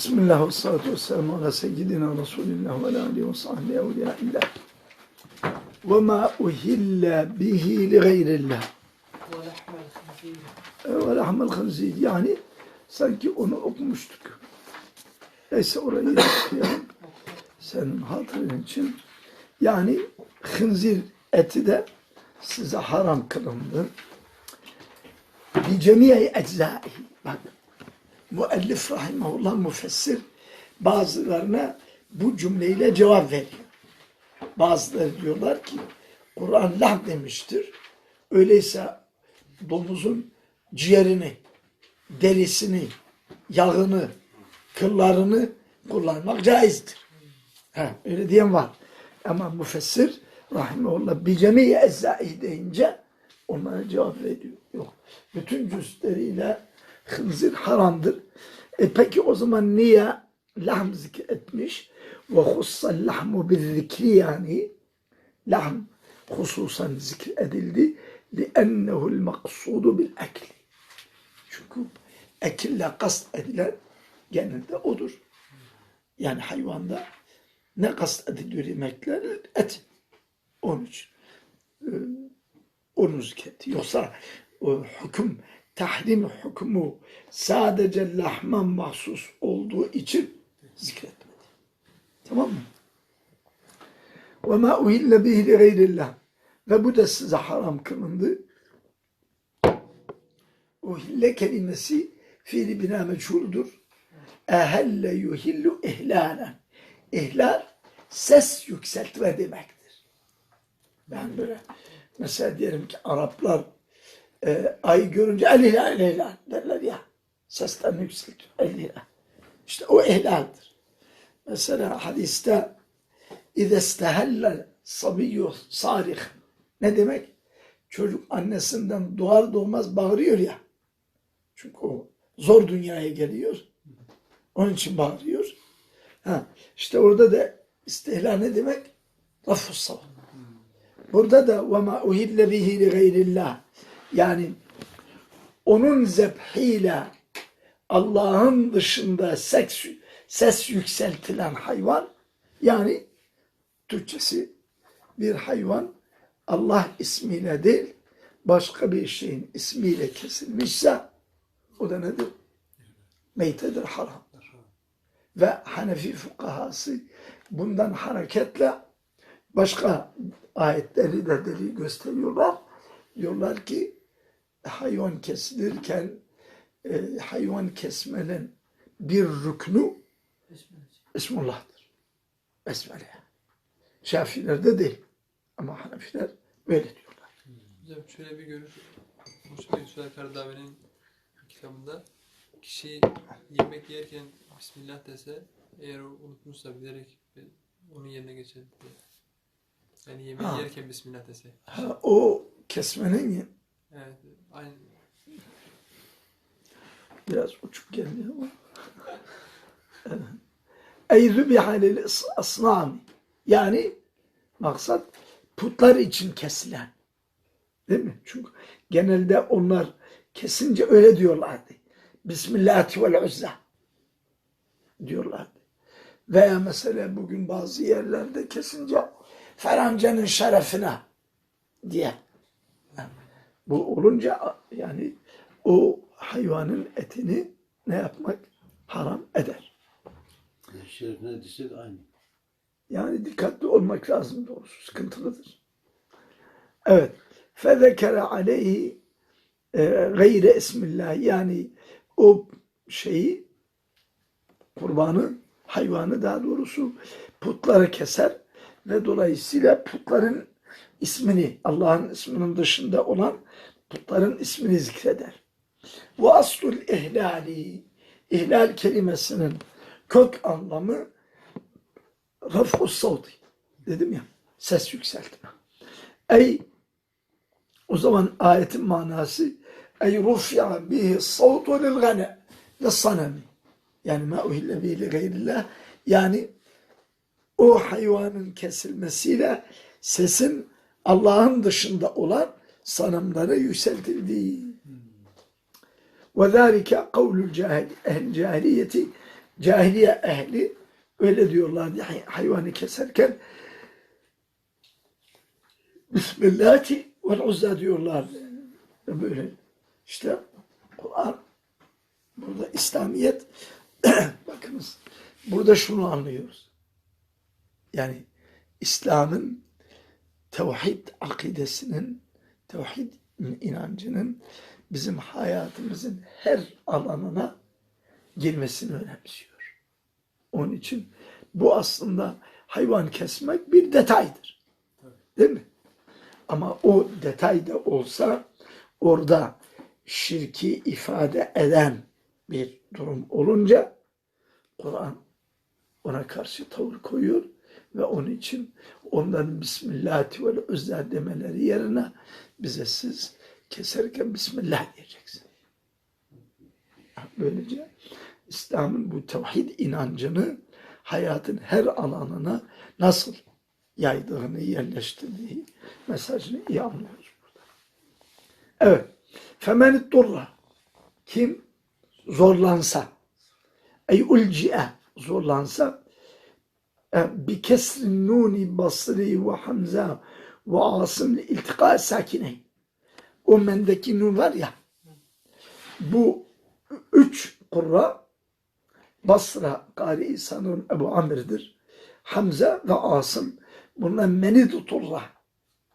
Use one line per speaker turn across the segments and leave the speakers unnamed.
Bismillah ve salatu ve selamu ala seyyidina Resulillah ve aleyhi ve sahbihi evliyaillah. Ve ma uhilla bihi li gayrillah. Ve lahmel khanzir. E, yani sanki onu okumuştuk. Neyse orayı okuyalım. Senin hatırın için. Yani hınzir eti de size haram kılındı. Bi cemiye eczai. Bak müellif rahimahullah müfessir bazılarına bu cümleyle cevap veriyor. Bazıları diyorlar ki Kur'an lah demiştir. Öyleyse domuzun ciğerini, derisini, yağını, kıllarını kullanmak caizdir. Ha, öyle diyen var. Ama müfessir rahimahullah bir cemiye ezzai deyince onlara cevap veriyor. Yok. Bütün cüzleriyle hınzir haramdır. E peki o zaman niye lahm zikretmiş? Ve hussal lahmu bir zikri yani lahm hususan zikredildi. لِأَنَّهُ الْمَقْصُودُ بِالْاَكْلِ Çünkü ekille kast edilen genelde odur. Yani hayvanda ne kast ediliyor yemekler? Et. Onun için. Ee, onu zikretti. Yoksa o hüküm, tahrim hükmü sadece lahman mahsus olduğu için zikretmedi. Tamam mı? Ve ma uhille bihi li gayrillah. Ve bu da size haram kılındı. Uhille kelimesi fiili bina meçhuldür. Ehelle yuhillu ihlanen. İhlal ses yükseltme demektir. Ben böyle mesela diyelim ki Araplar e, ay görünce el hilal el hilal derler ya. Seslerini yükseltiyor. El hilal. İşte o ihlaldir. Mesela hadiste اِذَا اسْتَهَلَّ sabiyyu sarih. Ne demek? Çocuk annesinden doğar doğmaz bağırıyor ya. Çünkü o zor dünyaya geliyor. Onun için bağırıyor. Ha, işte orada da istihla ne demek? Lafus sav. Burada da وَمَا اُهِلَّ بِهِ لِغَيْرِ yani onun zebhiyle Allah'ın dışında seks, ses yükseltilen hayvan yani Türkçesi bir hayvan Allah ismiyle değil başka bir şeyin ismiyle kesilmişse o da nedir? Meytedir, haramdır. Ve Hanefi fukahası bundan hareketle başka ayetleri de delil gösteriyorlar. Diyorlar ki hayvan kesilirken e, hayvan kesmenin bir rüknü İsmullah'tır. Besmele. Şafilerde değil. Ama Hanefiler böyle diyorlar.
Hocam şöyle bir görüş. Mustafa Yusuf Karadavi'nin kitabında kişi yemek yerken Bismillah dese eğer unutmuşsa bilerek onun yerine geçer. Yani yemeği
Ha.
yerken Bismillah dese.
Ha, o kesmenin Biraz uçuk geldi ama. Eyzü bihalil asnam. Yani maksat putlar için kesilen. Değil mi? Çünkü genelde onlar kesince öyle diyorlardı. Bismillahi vel uzza diyorlardı. Veya mesela bugün bazı yerlerde kesince farancanın şerefine diye. Bu olunca yani o hayvanın etini ne yapmak haram eder.
Şerif ne desek aynı.
Yani dikkatli olmak lazım doğrusu. Sıkıntılıdır. Evet. Fezekere aleyhi e, gayre ismillah. Yani o şeyi kurbanı, hayvanı daha doğrusu putları keser ve dolayısıyla putların ismini, Allah'ın isminin dışında olan putların ismini zikreder. Ve aslul ihlali, ihlal kelimesinin kök anlamı raf'u savti. Dedim ya, ses yükseltme. Ey, o zaman ayetin manası ey rufya bihi savtu lil gane ve sanemi. Yani ma uhille bihi li gayrillah. Yani o hayvanın kesilmesiyle sesin Allah'ın dışında olan sanımlara yükseltildiği. Ve zâlike kavlul cahiliyeti Cahiliye ehli öyle diyorlardı hay- hayvanı keserken Bismillahirrahmanirrahim ve uzza diyorlardı. Böyle işte Kur'an burada İslamiyet bakınız burada şunu anlıyoruz. Yani İslam'ın tevhid akidesinin, tevhid inancının bizim hayatımızın her alanına girmesini önemsiyor. Onun için bu aslında hayvan kesmek bir detaydır. Değil mi? Ama o detay da olsa orada şirki ifade eden bir durum olunca Kur'an ona karşı tavır koyuyor ve onun için onların Bismillah ve Uzza demeleri yerine bize siz keserken Bismillah diyeceksin. Böylece İslam'ın bu tevhid inancını hayatın her alanına nasıl yaydığını, yerleştirdiği mesajını iyi anlıyoruz burada. Evet. Femenit durra. Kim zorlansa, ey ulci'e zorlansa ve hamza ve asım li iltika sakineyn. O mendeki nun var ya bu üç kurra Basra Kari sanırım Ebu Amir'dir. Hamza ve Asım bunlar meni tuturla.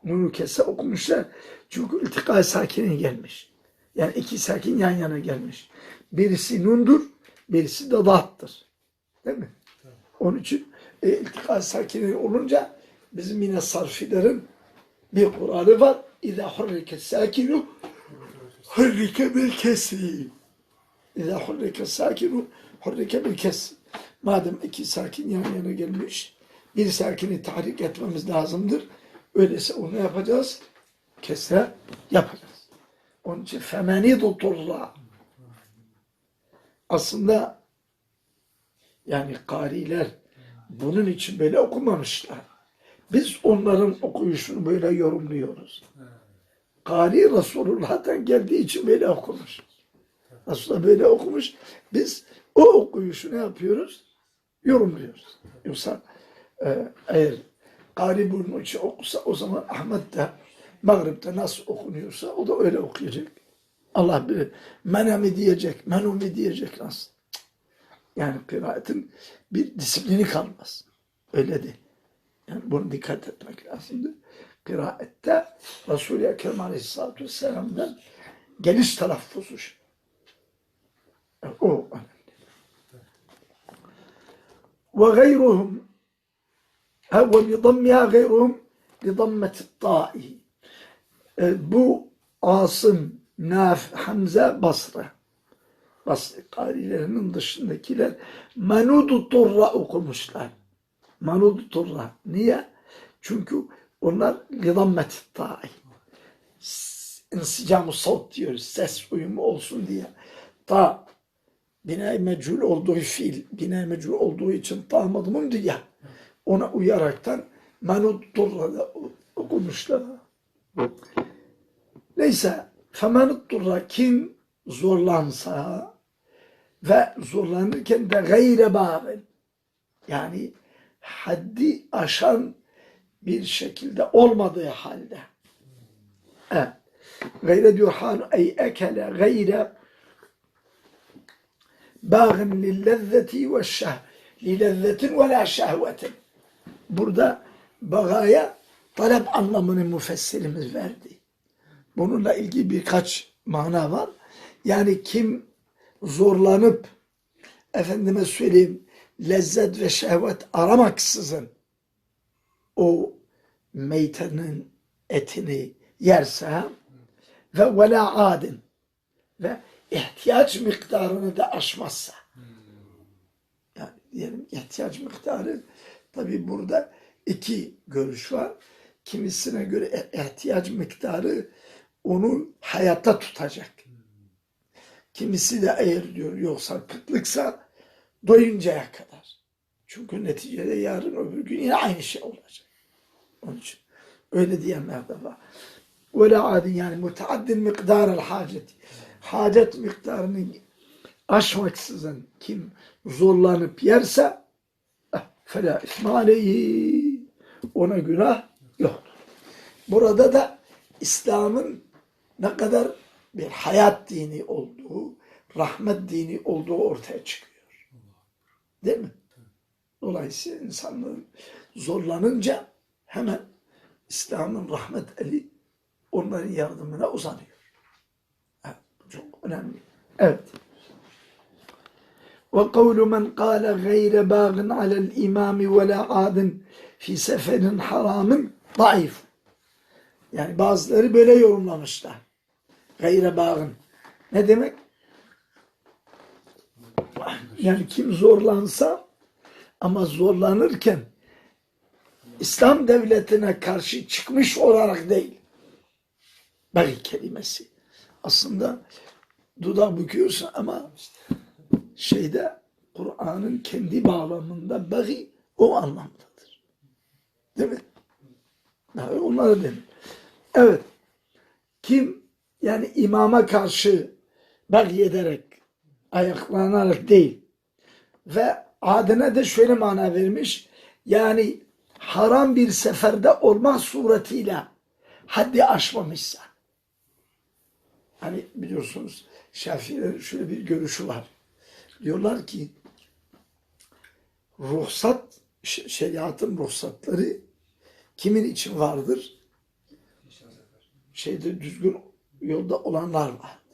Nunu kese okumuşlar. Çünkü iltika sakinin gelmiş. Yani iki sakin yan yana gelmiş. Birisi nundur, birisi de dattır. Değil mi? Onun için e, iltika sakini olunca bizim yine sarfilerin bir kuralı var. İza hurrike sakinu hurrike bil kesri. İza hurrike sakinu hurrike bil kesri. Madem iki sakin yan yana gelmiş, bir sakini tahrik etmemiz lazımdır. Öyleyse onu yapacağız. Kesre yapacağız. Onun için femeni tuturla. Aslında yani kariler bunun için böyle okumamışlar. Biz onların okuyuşunu böyle yorumluyoruz. Kari Resulullah'tan geldiği için böyle okumuş. Resulullah böyle okumuş. Biz o okuyuşu ne yapıyoruz? Yorumluyoruz. Yoksa e, eğer Kari bunun için okusa o zaman Ahmet de Mağrib'de nasıl okunuyorsa o da öyle okuyacak. Allah bilir. Mene mi diyecek, menu mi diyecek nasıl? Yani kıraatin bir disiplini kalmaz. Öyle değil. Yani bunu dikkat etmek lazımdır. Kıraette Resul-i Ekrem Aleyhisselatü Vesselam'dan geliş telaffuzu. O önemli. Ve gayruhum ve bi dammiha gayruhum li dammeti ta'i. E, Bu Asım, Naf, Hamza, Basra. Basri karilerinin dışındakiler Manudu Turra okumuşlar. Manudu Turra. Niye? Çünkü onlar lidammet ta'i. İnsicam-ı savt diyoruz. Ses uyumu olsun diye. Ta bina mecul olduğu fiil, bina mecul olduğu için ta madmun diye ona uyaraktan Manudu Turra'da okumuşlar. Neyse femenut durra kim zorlansa ve zorlanırken de gayre bağın yani haddi aşan bir şekilde olmadığı halde evet. gayre diyor hal ey ekele gayre bağın lillezzeti ve şeh lilezzetin ve la şehvetin burada bagaya talep anlamını müfessirimiz verdi. Bununla ilgili birkaç mana var. Yani kim zorlanıp efendime söyleyeyim lezzet ve şehvet aramaksızın o meytenin etini yerse ve vela adin ve ihtiyaç miktarını da aşmazsa yani diyelim ihtiyaç miktarı tabi burada iki görüş var. Kimisine göre ihtiyaç miktarı onu hayatta tutacak. Kimisi de eğer diyor yoksa kıtlıksa doyuncaya kadar. Çünkü neticede yarın öbür gün yine aynı şey olacak. Onun için öyle diyenler de var. Öyle adin yani müteaddin miktarel hacet. Hacet miktarını aşmaksızın kim zorlanıp yerse eh, fela ismi aleyhi ona günah yoktur. Burada da İslam'ın ne kadar bir hayat dini olduğu, rahmet dini olduğu ortaya çıkıyor. Değil mi? Dolayısıyla insanların zorlanınca hemen İslam'ın rahmet eli onların yardımına uzanıyor. Evet, çok önemli. Evet. Ve kavlu men kâle gayre bâgın alel imami ve la adın fi seferin haramın daif. Yani bazıları böyle yorumlamışlar. Gayre bağın. Ne demek? Yani kim zorlansa ama zorlanırken İslam devletine karşı çıkmış olarak değil. Bagi kelimesi. Aslında dudak büküyorsun ama şeyde Kur'an'ın kendi bağlamında bagi o anlamdadır. Değil mi? Yani onlara denir. Evet. Kim yani imama karşı bagi ederek ayaklanarak değil ve adına da şöyle mana vermiş yani haram bir seferde olmak suretiyle haddi aşmamışsa hani biliyorsunuz Şafiilerin şöyle bir görüşü var. Diyorlar ki ruhsat şeriatın ruhsatları kimin için vardır? Şeyde düzgün yolda olanlar vardır.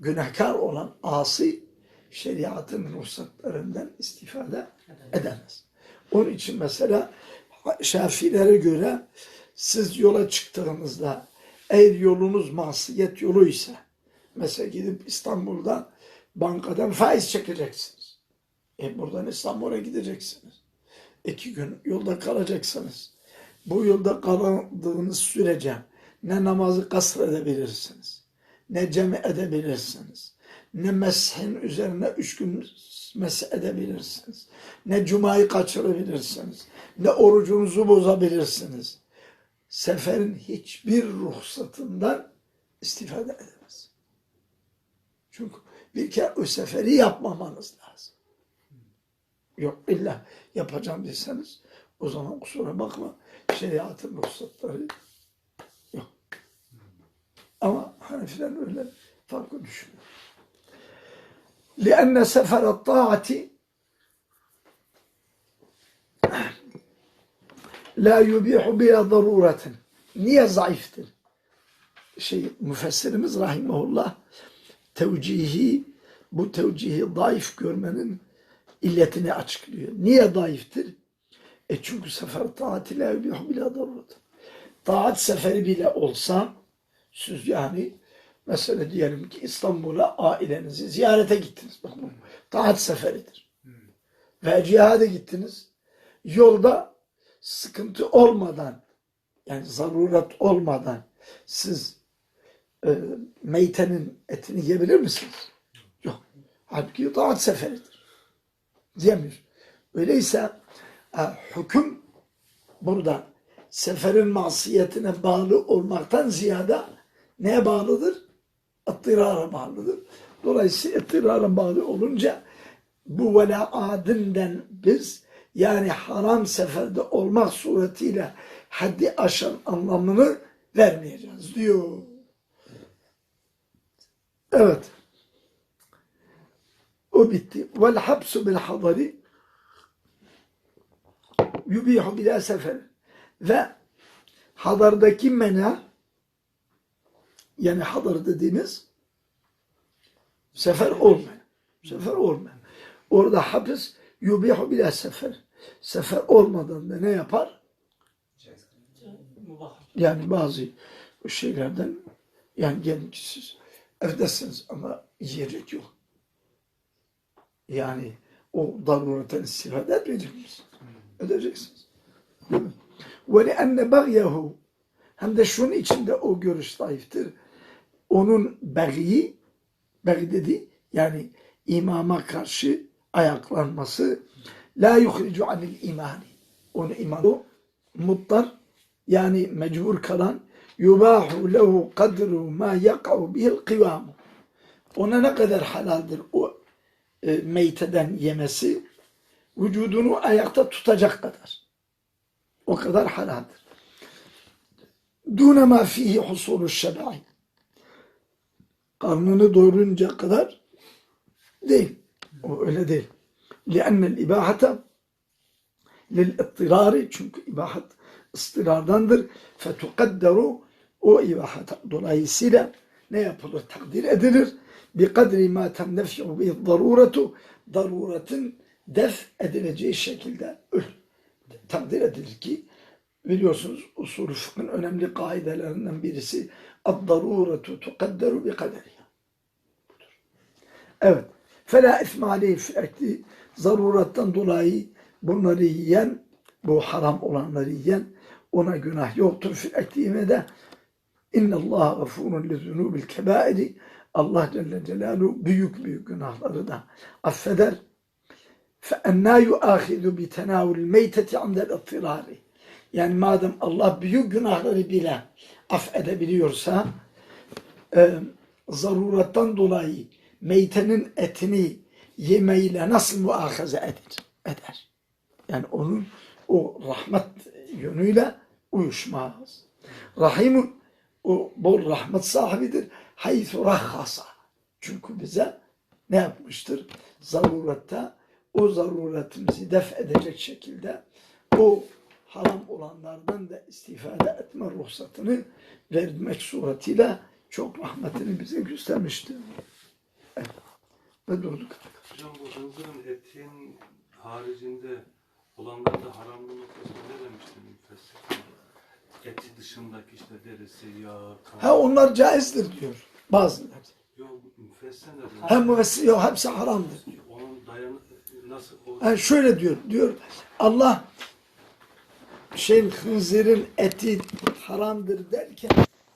Günahkar olan asi şeriatın ruhsatlarından istifade edemez. Onun için mesela Şafilere göre siz yola çıktığınızda eğer yolunuz masiyet yoluysa mesela gidip İstanbul'da bankadan faiz çekeceksiniz. E buradan İstanbul'a gideceksiniz. İki gün yolda kalacaksınız. Bu yolda kaldığınız sürece ne namazı kasr edebilirsiniz, ne cemi edebilirsiniz, ne meshin üzerine üç gün mesh edebilirsiniz, ne cumayı kaçırabilirsiniz, ne orucunuzu bozabilirsiniz. Seferin hiçbir ruhsatından istifade edemez. Çünkü bir kere o seferi yapmamanız lazım. Yok illa yapacağım deseniz o zaman kusura bakma şeriatın ruhsatları. Ama Hanefiler öyle farklı düşünüyor. لأن سفر الطاعة la yubihu bila daruratin. Niye zayıftır? Şey, müfessirimiz rahimahullah tevcihi, bu tevcihi zayıf görmenin illetini açıklıyor. Niye zayıftır? E çünkü sefer taati la yubihu bila daruratin. Taat seferi bile olsa siz yani mesela diyelim ki İstanbul'a ailenizi ziyarete gittiniz. Bak bu taat seferidir. Ve cihada gittiniz. Yolda sıkıntı olmadan yani zaruret olmadan siz e, meytenin etini yiyebilir misiniz? Yok. Halbuki taat seferidir. Diyemiyor. Öyleyse e, hüküm burada seferin masiyetine bağlı olmaktan ziyade neye bağlıdır? Attırara bağlıdır. Dolayısıyla attırara bağlı olunca bu vela adinden biz yani haram seferde olmak suretiyle haddi aşan anlamını vermeyeceğiz diyor. Evet. O bitti. Vel hapsu bil hadari yubihu bila sefer. Ve hadardaki mena yani hadar dediğimiz sefer olmayan. Sefer olmayan. Orada hapis yubihu bila sefer. Sefer olmadan da ne yapar? Yani bazı şeylerden yani diyelim ki siz evdesiniz ama yiyecek yok. Yani o daruretten istifade etmeyecek misiniz? Edeceksiniz. Değil mi? Li'enne bagyahu hem de şunun içinde o görüş zayıftır. Onun beği, beği dedi yani imama karşı ayaklanması la yuhricu anil imani. Onu iman o yani mecbur kalan yubahu lehu kadru ma yak'u bihil kıvamu. ona ne kadar halaldir o e, meyteden yemesi vücudunu ayakta tutacak kadar. O kadar halaldir. Dune ma fihi husulü şebai Karnını doyuruncaya kadar değil. O öyle değil. لأن الإباحة للإضطرار çünkü ibahat ıstırardandır. فَتُقَدَّرُ o ibahat dolayısıyla ne yapılır? Takdir edilir. Bi kadri ma temnefi'u bi daruretu daruretin def edileceği şekilde öl. Takdir edilir ki biliyorsunuz usul fıkhın önemli kaidelerinden birisi ad-daruretu tukadderu bi kaderiha. Evet. Fela isme aleyhi fil ekli zaruretten dolayı bunları yiyen, bu haram olanları yiyen ona günah yoktur fil ekli yemede. İnne Allah gafurun li zunubil kebairi. Allah Celle Celaluhu büyük büyük günahları da affeder. فَاَنَّا يُؤَخِذُ بِتَنَاوُ الْمَيْتَةِ عَنْدَ الْاَطِّرَارِ yani madem Allah büyük günahları bile affedebiliyorsa e, zaruretten dolayı meytenin etini yemeyle nasıl muahaze eder? eder? Yani onun o rahmet yönüyle uyuşmaz. Rahimun o bol rahmet sahibidir. Haythu rahhasa. Çünkü bize ne yapmıştır? Zarurette o zaruretimizi def edecek şekilde o haram olanlardan da istifade etme ruhsatını vermek suretiyle çok rahmetini bize göstermiştir. Evet. Ve durduk.
Hocam bu hınzırın etin haricinde olanlarda haramlığı noktasında ne demiştin müfessir? Eti dışındaki işte derisi, yağı, kan.
Ha onlar caizdir diyor bazıları.
Yok müfessir bu.
Hem müvessi yok hepsi haramdır.
Onun dayanı nasıl o
Yani şöyle diyor, diyor Allah şey hınzırın eti haramdır derken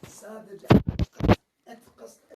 sadece et kastı.